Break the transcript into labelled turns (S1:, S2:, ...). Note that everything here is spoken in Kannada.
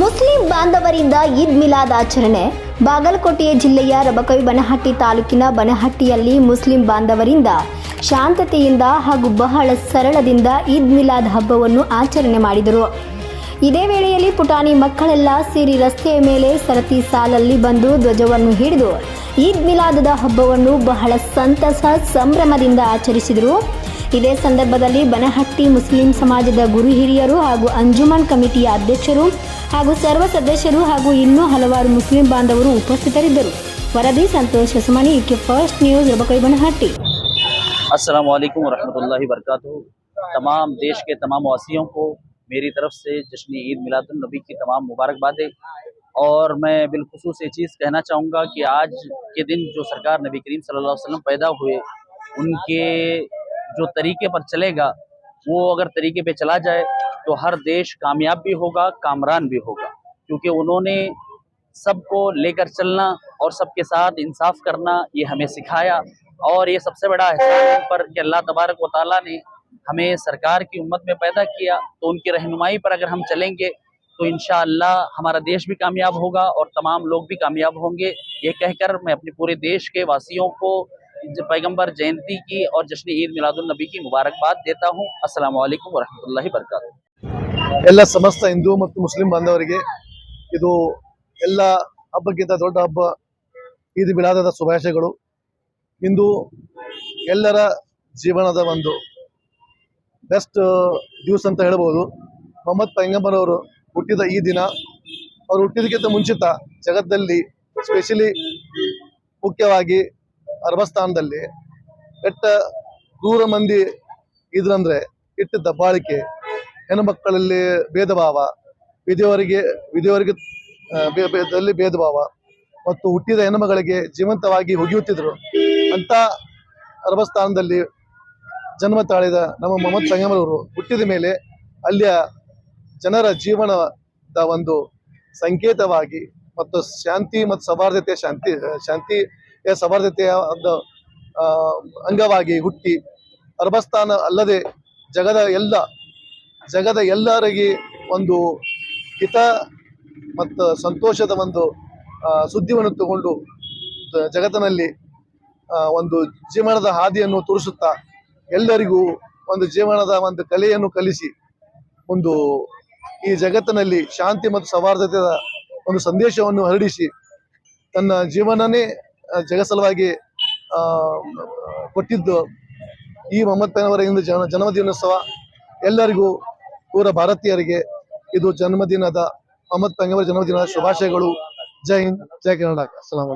S1: ಮುಸ್ಲಿಂ ಬಾಂಧವರಿಂದ ಈದ್ ಮಿಲಾದ್ ಆಚರಣೆ. ಬಾಗಲಕೋಟೆ ಜಿಲ್ಲೆಯ ರಬಕವಿ ಬನಹಟ್ಟಿ ತಾಲೂಕಿನ ಬನಹಟ್ಟಿಯಲ್ಲಿ ಮುಸ್ಲಿಂ ಬಾಂಧವರಿಂದ ಶಾಂತತೆಯಿಂದ ಹಾಗೂ ಬಹಳ ಸರಳದಿಂದ ಈದ್ ಮಿಲಾದ್ ಹಬ್ಬವನ್ನು ಆಚರಣೆ ಮಾಡಿದರು. ಇದೇ ವೇಳೆಯಲ್ಲಿ ಪುಟಾಣಿ ಮಕ್ಕಳೆಲ್ಲ ಸೇರಿ ರಸ್ತೆಯ ಮೇಲೆ ಸರತಿ ಸಾಲಲ್ಲಿ ಬಂದು ಧ್ವಜವನ್ನು ಹಿಡಿದು, ಈದ್ ಮಿಲಾದದ ಹಬ್ಬವನ್ನು ಬಹಳ ಸಂತಸ, ಸಂಭ್ರಮದಿಂದ ಆಚರಿಸಿದರು. ಇದೇ ಸಂದರ್ಭದಲ್ಲಿ ಬನಹಟ್ಟಿ ಮುಸ್ಲಿಂ ಸಮಾಜದ ಗುರು ಹಿರಿಯರು ಹಾಗೂ ಅಂಜುಮನ್ ಕಮಿಟಿಯ ಅಧ್ಯಕ್ಷರು ಹಾಗೂ ಸರ್ವ ಸದಸ್ಯರು ಹಾಗೂ ಇನ್ನೂ ಹಲವಾರು ಮುಸ್ಲಿಂ ಬಾಂಧವರು ಉಪಸ್ಥಿತರಿದ್ದರು ವರದಿ Santosh Hosamani K first news Rabkavi Banahatti
S2: अस्सलाम वालेकुम वरहमतुल्लाहि वरकातुहू तमाम देश के तमाम वासियों को मेरी तरफ से जश्न ईद मिलादुल नबी की तमाम मुबारकबादें और मैं बिलखसूस ये चीज़ कहना चाहूँगा कि आज के दिन जो सरकार नबी करीम सल्लल्लाहु अलैहि वसल्लम पैदा हुए उनके जो तरीके पर चलेगा, वो अगर तरीके पे चला जाए तो हर देश कामयाब भी होगा, कामरान भी होगा। क्योंकि उन्होंने सबको लेकर चलना और सबके साथ इंसाफ करना, ये हमें सिखाया। और ये सबसे बड़ा एहसान है पर कि अल्लाह तबारक व ताला ने हमें सरकार की उम्मत में पैदा किया तो उनकी रहनुमाई पर अगर हम चलेंगे तो इन हमारा देश भी कामयाब होगा और तमाम लोग भी कामयाब होंगे। ये कहकर मैं अपने पूरे देश के वासियों को ज- पैगंबर जयंती की और जश्न ईद मिलादुल नबी की मुबारकबाद देता हूँ अस्सलाम वालेकुम वरहमतुल्लाहि वरकातुहू
S3: ಎಲ್ಲ ಸಮಸ್ತ ಹಿಂದೂ ಮತ್ತು ಮುಸ್ಲಿಂ ಬಾಂಧವರಿಗೆ ಇದು ಎಲ್ಲ ಹಬ್ಬಕ್ಕಿಂತ ದೊಡ್ಡ ಹಬ್ಬ ಈದ್ ಮಿಲಾದದ ಶುಭಾಶಯಗಳು ಇಂದು ಎಲ್ಲರ ಜೀವನದ ಒಂದು ಬೆಸ್ಟ್ ದಿವಸ ಅಂತ ಹೇಳ್ಬೋದು ಮೊಹಮ್ಮದ್ ಪೈಗಂಬರ್ ಅವರು ಹುಟ್ಟಿದ ಈ ದಿನ ಅವರು ಹುಟ್ಟಿದಕ್ಕಿಂತ ಮುಂಚಿತ ಜಗತ್ತಲ್ಲಿ ಸ್ಪೆಷಲಿ ಮುಖ್ಯವಾಗಿ ಅರಬಸ್ಥಾನದಲ್ಲಿ ಎಟ್ಟ ದೂರ ಮಂದಿ ಇದ್ರಂದ್ರೆ ಇಟ್ಟ ದಬ್ಬಾಳಿಕೆ ಹೆಣ್ಣು ಮಕ್ಕಳಲ್ಲಿ ಭೇದ ಭಾವ ವಿಧಿಯವರಿಗೆ ವಿಧಿಯವರಿಗೆ ಭೇದ ಭಾವ ಮತ್ತು ಹುಟ್ಟಿದ ಹೆಣ್ಣುಮಗಳಿಗೆ ಜೀವಂತವಾಗಿ ಒಗೆಯುತ್ತಿದ್ರು ಅಂತ ಅರಬಸ್ಥಾನದಲ್ಲಿ ಜನ್ಮ ತಾಳಿದ ನಮ್ಮ ಮೊಹಮ್ಮದ್ ಸಂಗಮರವರು ಹುಟ್ಟಿದ ಮೇಲೆ ಅಲ್ಲಿಯ ಜನರ ಜೀವನದ ಒಂದು ಸಂಕೇತವಾಗಿ ಮತ್ತು ಶಾಂತಿ ಮತ್ತು ಸೌಹಾರ್ದತೆ ಶಾಂತಿ ಶಾಂತಿಯ ಸೌಹಾರ್ದತೆಯ ಒಂದು ಅಂಗವಾಗಿ ಹುಟ್ಟಿ ಅರಬಸ್ತಾನ ಅಲ್ಲದೆ ಜಗದ ಎಲ್ಲ, ಜಗದ ಎಲ್ಲರಿಗೆ ಒಂದು ಹಿತ ಮತ್ತು ಸಂತೋಷದ ಒಂದು ಸುದ್ದಿಯನ್ನು ತಗೊಂಡು ಜಗತ್ತಿನಲ್ಲಿ ಒಂದು ಜೀವನದ ಹಾದಿಯನ್ನು ತೋರಿಸುತ್ತಾ ಎಲ್ಲರಿಗೂ ಒಂದು ಜೀವನದ ಒಂದು ಕಲೆಯನ್ನು ಕಲಿಸಿ ಒಂದು ಈ ಜಗತ್ತಿನಲ್ಲಿ ಶಾಂತಿ ಮತ್ತು ಸೌಹಾರ್ದತೆಯ ಒಂದು ಸಂದೇಶವನ್ನು ಹರಡಿಸಿ ತನ್ನ ಜೀವನನೇ ಜಗ ಸಲುವಾಗಿ ಕೊಟ್ಟಿದ್ದು ಈ ಮೊಹಮ್ಮದ್ ಪೈನವರ ಇಂದು ಜನ, ಜನ್ಮದಿನೋತ್ಸವ. ಎಲ್ಲರಿಗೂ ಪೂರ ಭಾರತೀಯರಿಗೆ ಇದು ಜನ್ಮದಿನದ, ಮೊಹಮ್ಮದ್ ಪೈನವರ ಜನ್ಮದಿನದ ಶುಭಾಶಯಗಳು. ಜೈ ಹಿಂದ್, ಜೈ ಕರ್ನಾಟಕ. ಅಸ್ಸಲಾಂ